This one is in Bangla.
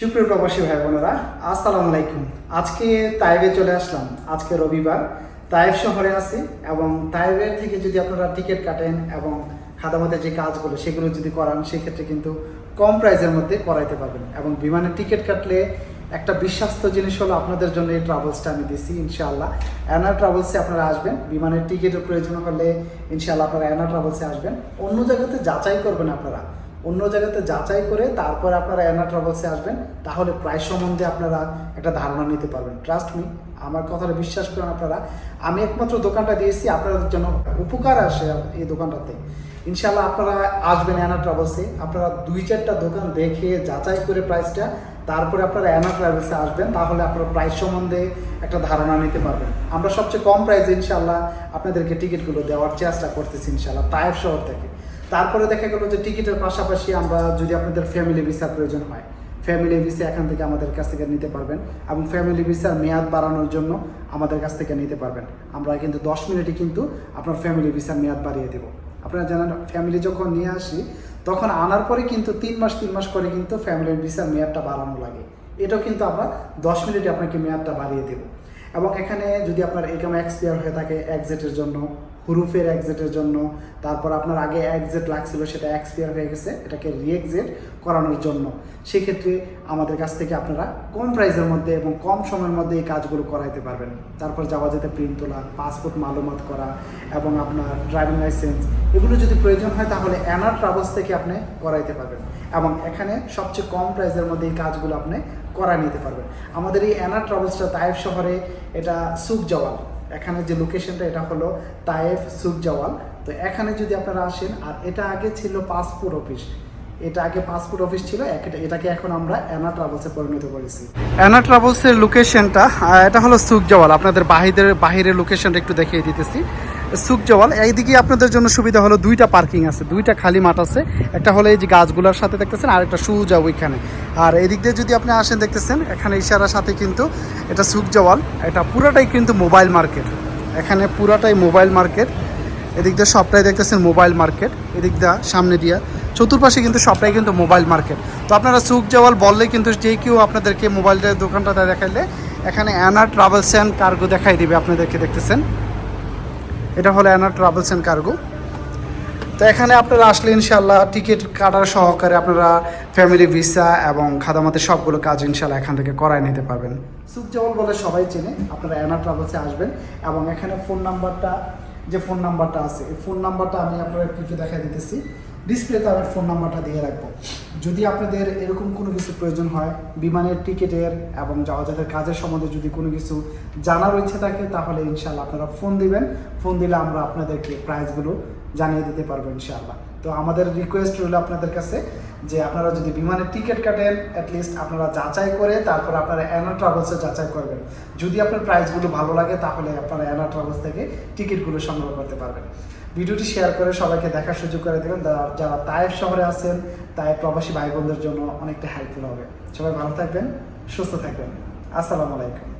সুপ্রিয় প্রবাসী ভাই বোনেরা, আসসালামু আলাইকুম। আজকে তাইবে চলে আসলাম। আজকে রবিবার তাইব শহরে আছি এবং তাইবের থেকে যদি আপনারা টিকিট কাটেন এবং খাদামতের যে কাজগুলো সেগুলো যদি করান, সেক্ষেত্রে কিন্তু কম প্রাইসের মধ্যে করাইতে পারবেন এবং বিমানের টিকিট কাটলে একটা বিশ্বাস্ত জিনিস হলো আপনাদের জন্য এই ট্রাভেলসটা আমি দিছি, ইনশাআল্লাহ। অ্যানা ট্রাভেলসে আপনারা আসবেন, বিমানের টিকিটের প্রয়োজন হলে ইনশাআল্লাহ আপনারা অ্যানা ট্রাভেলসে আসবেন। অন্য জায়গাতে যাচাই করবেন আপনারা। অন্য জায়গাতে যাচাই করে তারপর আপনারা অ্যানা ট্রাভেলসে আসবেন, তাহলে প্রাইস সম্বন্ধে আপনারা একটা ধারণা নিতে পারবেন। ট্রাস্ট মি আমার কথাটা বিশ্বাস করেন আপনারা। আমি একমাত্র দোকানটা দিয়েছি, আপনাদের জন্য উপকার আসে এই দোকানটাতে। ইনশাল্লাহ আপনারা আসবেন অ্যানা ট্রাভেলসে আপনারা দুই চারটা দোকান দেখে যাচাই করে প্রাইসটা তারপরে আপনারা অ্যানা ট্রাভেলসে আসবেন, তাহলে আপনারা প্রাইস সম্বন্ধে একটা ধারণা নিতে পারবেন। আমরা সবচেয়ে কম প্রাইসে ইনশাল্লাহ আপনাদেরকে টিকিটগুলো দেওয়ার চেষ্টা করতেছি ইনশাল্লাহ তায়েব শহর থেকে। তারপরে দেখা গেল যে টিকিটের পাশাপাশি আমরা যদি আপনাদের ফ্যামিলি ভিসার প্রয়োজন হয় ফ্যামিলি ভিসা এখান থেকে আমাদের কাছ থেকে নিতে পারবেন এবং ফ্যামিলি ভিসার মেয়াদ বাড়ানোর জন্য আমাদের কাছ থেকে নিতে পারবেন। আমরা কিন্তু দশ মিনিটে কিন্তু আপনার ফ্যামিলি ভিসার মেয়াদ বাড়িয়ে দেবো। আপনারা জানেন ফ্যামিলি যখন নিয়ে আসি, তখন আনার পরে কিন্তু তিন মাস তিন মাস করে কিন্তু ফ্যামিলি ভিসার মেয়াদটা বাড়ানো লাগে। এটাও কিন্তু আমরা দশ মিনিটে আপনাকে মেয়াদটা বাড়িয়ে দেবো। এবং এখানে যদি আপনার একাম এক্সপায়ার হয়ে থাকে এক্সিটের জন্য হুরুফের এক্সিটের জন্য, তারপর আপনার আগে এক্সিট লাগছিল, সেটা এক্সপায়ার হয়ে গেছে, এটাকে রিএক্সিট করানোর জন্য। সেক্ষেত্রে আমাদের কাছ থেকে আপনারা কম প্রাইসের মধ্যে এবং কম সময়ের মধ্যে এই কাজগুলো করাইতে পারবেন। তারপর যাওয়া যেতে প্রিন্ট তোলা পাসপোর্ট মালুমাত করা এবং আপনার ড্রাইভিং লাইসেন্স এগুলো যদি প্রয়োজন হয় তাহলে অ্যানার ট্রাভেলস থেকে আপনি করাইতে পারবেন। এবং এখানে সবচেয়ে কম প্রাইসের মধ্যে এই কাজগুলো আপনি করা নিতে পারবেন। আমাদের এই অ্যানা ট্রাভেলসটা তাইফ শহরে এটা সুখ জওয়াল এখানে যে লোকেশনটা এটা হলো তায়েফ সুখ জওয়াল তো এখানে যদি আপনারা আসেন, আর এটা আগে ছিল পাসপোর্ট অফিস এটা আগে পাসপোর্ট অফিস ছিল এটাকে এখন আমরা অ্যানা ট্রাভেলসে পরিণত করেছি। অ্যানা ট্রাভেলসের লোকেশনটা এটা হলো সুখ জওয়াল আপনাদের বাহিরের বাহিরের লোকেশনটা একটু দেখিয়ে দিতেছি। সুখ জওয়াল এইদিকে আপনাদের জন্য সুবিধা হলো দুইটা পার্কিং আছে, দুইটা খালি মাঠ আছে। একটা হলো এই যে গাছগুলোর সাথে দেখতেছেন, আর একটা সুজা ওইখানে। আর এদিক দিয়ে যদি আপনি আসেন দেখতেছেন, এখানে ইশারার সাথে কিন্তু এটা সুখ জওয়াল এটা পুরোটাই কিন্তু মোবাইল মার্কেট। এখানে পুরাটাই মোবাইল মার্কেট। এদিক দিয়ে সবটাই দেখতেছেন মোবাইল মার্কেট। এদিক দিয়ে সামনে দিয়া। চতুর্পাশে কিন্তু সবটাই কিন্তু মোবাইল মার্কেট। তো আপনারা সুখ জওয়াল বললে কিন্তু যে কেউ আপনাদেরকে মোবাইলের দোকানটা দেখাইলে, এখানে অ্যানা ট্রাভেলস অ্যান্ড কার্গো দেখাই দিবে আপনাদেরকে দেখতেছেন। এটা হলো অ্যানা ট্রাভেলস অ্যান্ড কার্গো তো এখানে আপনারা আসলে ইনশাল্লাহ টিকিট কাটার সহকারে আপনারা ফ্যামিলি ভিসা এবং খাদামাতের সবগুলো কাজ ইনশাল্লাহ এখান থেকে করায় নিতে পারবেন। সুখ সুখজবল বলে সবাই চেনে, আপনারা অ্যানা ট্রাভেলসে আসবেন এবং এখানে ফোন নাম্বারটা যে ফোন নাম্বারটা আছে, এই ফোন নাম্বারটা আমি আপনারা একটু দেখাই দিতেছি। ডিসপ্লেতে আমি ফোন নাম্বারটা দিয়ে রাখব। যদি আপনাদের এরকম কোনো কিছু প্রয়োজন হয়, বিমানের টিকিটের এবং যাওয়া কাজের সম্বন্ধে যদি কোনো কিছু জানার ইচ্ছে থাকে, তাহলে ইনশাল্লাহ আপনারা ফোন দিবেন। ফোন দিলে আমরা আপনাদেরকে প্রাইসগুলো জানিয়ে দিতে পারব ইনশাআল্লাহ। তো আমাদের রিকোয়েস্ট রইল আপনাদের কাছে যে আপনারা যদি বিমানের টিকিট কাটেন অ্যাটলিস্ট আপনারা যাচাই করে তারপর আপনারা অ্যানা ট্রাভেলসে যাচাই করবেন। যদি আপনার প্রাইসগুলো ভালো লাগে, তাহলে আপনারা অ্যানা ট্রাভেলস থেকে টিকিটগুলো সংগ্রহ করতে পারবেন। ভিডিওটি শেয়ার করে সবাইকে দেখার সুযোগ করে দেবেন। যারা- তায়ের শহরে আছেন তাই প্রবাসী ভাই বোনদের জন্য অনেকটা হেল্পফুল হবে। সবাই ভালো থাকবেন, সুস্থ থাকবেন। আসসালামু আলাইকুম।